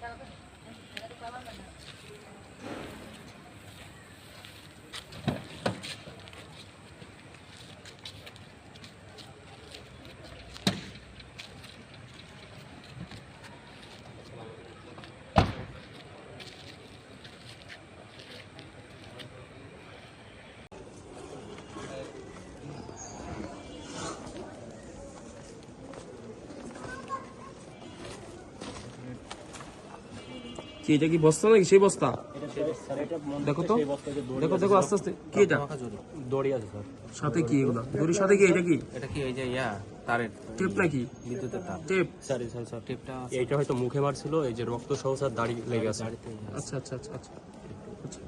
எனக்கு கவர் பண்ண কি এটা কি বস্তা নাকি সেই বস্তা? দেখো তো দেখো দেখো আস্তে আস্তে কি এটা? দড়ি আছে স্যার। সাথে কি এগুলা? দড়ির সাথে কি? এটা কি? এটা কি এই যে ইয়া তারের? টেপ নাকি? বিদ্যুতের তার। টেপ। স্যার স্যার স্যার টেপটা এইটা হয়তো মুখে মারছিল এই যে রক্ত সহ স্যার দাড়ি লেগে আছে। আচ্ছা আচ্ছা আচ্ছা আচ্ছা। আচ্ছা।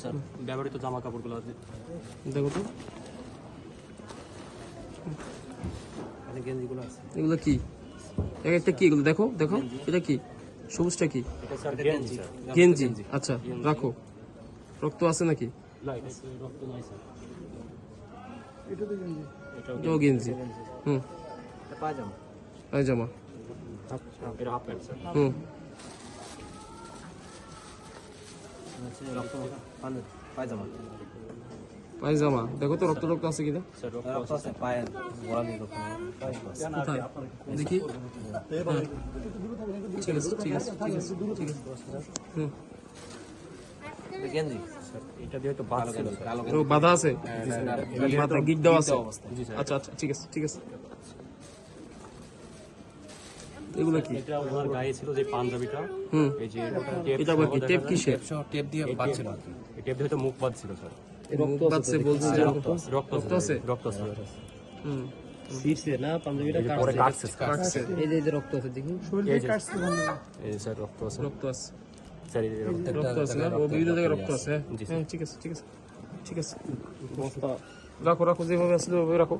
স্যার ব্যবহৃত জামা কাপড়গুলো আছে। দেখো তো। এগুলো কি? একটা কি এগুলো? দেখো দেখো এটা কি? সবুজটা কি? গেঞ্জি। আচ্ছা রাখো। রক্ত আছে নাকি? এটাও গেঞ্জি। হুম। পায়জামা। হুম। পায়জামা। পায়জামা। দেখো তো রক্ত রক্ত আছে কিনা দেখি। হ্যাঁ। ঠিক আছে ঠিক আছে ঠিক ঠিক বাধা আছে? গিট দেওয়া আছে? আচ্ছা আচ্ছা ঠিক আছে ঠিক আছে। এগুলো কি? এটা ওনার গায়ে ছিল যে পাঞ্জাবিটা। হুম। এই যে টেপ এটা কি? টেপ কিসের? টেপ দিয়ে বাঁধছিল এই টেপ দিয়ে হয়তো মুখ বাদ ছিল স্যার। মুখ বাদছে বলছে যে রক্ত রক্ত রক্ত আছে? রক্ত আছে হুম এই যে পরে কাটছে স্যার কাটছে এই যে রক্ত আছে দেখি এই যে এই যে স্যার রক্ত আছে রক্ত আছে স্যার এই যে রক্ত রক্ত আছে না ও বিভিন্ন জায়গায় রক্ত আছে হ্যাঁ? জি, হ্যাঁ ঠিক আছে ঠিক আছে ঠিক আছে রাখো রাখো যেভাবে আসলে ওইভাবে রাখো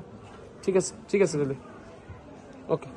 ঠিক আছে ঠিক আছে তাহলে ওকে